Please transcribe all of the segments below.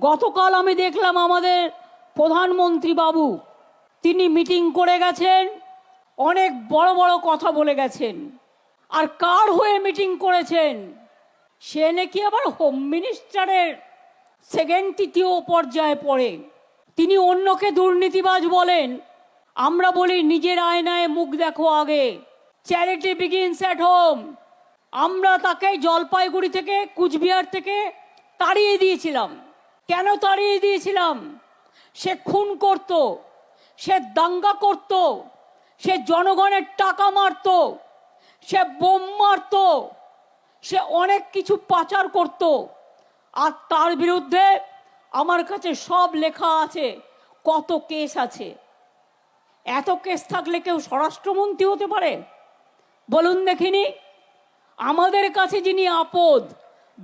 গতকাল আমি দেখলাম আমাদের প্রধানমন্ত্রী বাবু, তিনি মিটিং করে গেছেন, অনেক বড় বড় কথা বলে গেছেন। আর কার হয়ে মিটিং করেছেন? সে নাকি আবার হোম মিনিস্টারের সেকেন্ড তৃতীয় পর্যায়ে পড়ে। তিনি অন্যকে দুর্নীতিবাজ বলেন। আমরা বলি, নিজের আয়নায় মুখ দেখো আগে। চ্যারিটি বিগিনস অ্যাট হোম আমরা তাকে জলপাইগুড়ি থেকে, কুচবিহার থেকে তাড়িয়ে দিয়েছিলাম। কেন তাড়িয়ে দিয়েছিলাম? সে খুন করত, সে দাঙ্গা করত, সে জনগণের টাকা মারত, সে বোম মারত, সে অনেক কিছু পাচার করত। আর তার বিরুদ্ধে আমার কাছে সব লেখা আছে, কত কেস আছে। এত কেস থাকলে কেউ স্বরাষ্ট্রমন্ত্রী হতে পারে? বলুন দেখিনি? আমাদের কাছে যিনি আপদ,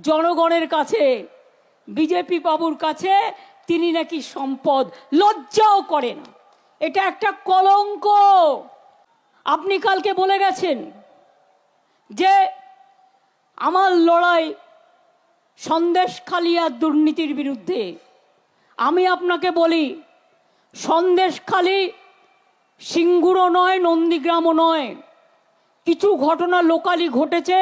জনগণের কাছে। বিজেপি বাবুর কাছে তিনি নাকি সম্পদ, লজ্জাও করেন এটা একটা কলঙ্ক। আপনি কালকে বলে গেছেন যে আমার লড়াই সন্দেশ আর দুর্নীতির বিরুদ্ধে। আমি আপনাকে বলি, সন্দেশখালি সিঙ্গুরও নয়, নন্দীগ্রামও নয়। কিছু ঘটনা লোকালি ঘটেছে,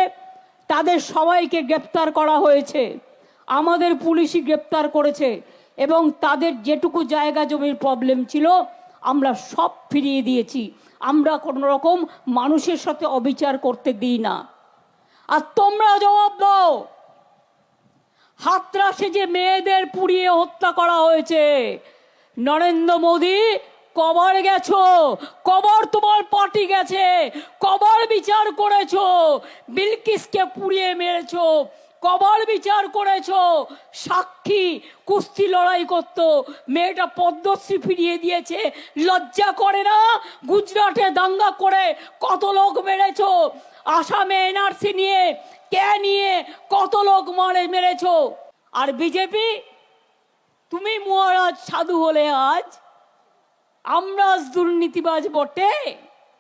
তাদের সবাইকে গ্রেপ্তার করা হয়েছে। আমাদের পুলিশই গ্রেপ্তার করেছে এবং তাদের যেটুকু জায়গা জমির প্রবলেম ছিল, আমরা সব ফিরিয়ে দিয়েছি। আমরা কোনো রকম মানুষের সাথে অবিচার করতে দিই না। আর তোমরা জবাব দাও, হাতরাসে যে মেয়েদের পুড়িয়ে হত্যা করা হয়েছে, নরেন্দ্র মোদী কবর গেছো, কবর তোমার পার্টি গেছে, কবর বিচার করেছ, বিলকিসকে পুড়িয়ে মেরেছো কবর বিচার করেছ? সাক্ষী, কুস্তি লড়াই করতো। মেয়েটা পদ্মশ্রী ফিরিয়ে দিয়েছে। লজ্জা করে না? গুজরাটে দাঙ্গা করে কত লোক মেরেছ? আসামে এনআরসি নিয়ে কে নিয়ে কত লোক মারে মেরেছ? আর বিজেপি তুমি মহারাজ সাধু হলে আজ? আমরা দুর্নীতিবাজ বটে।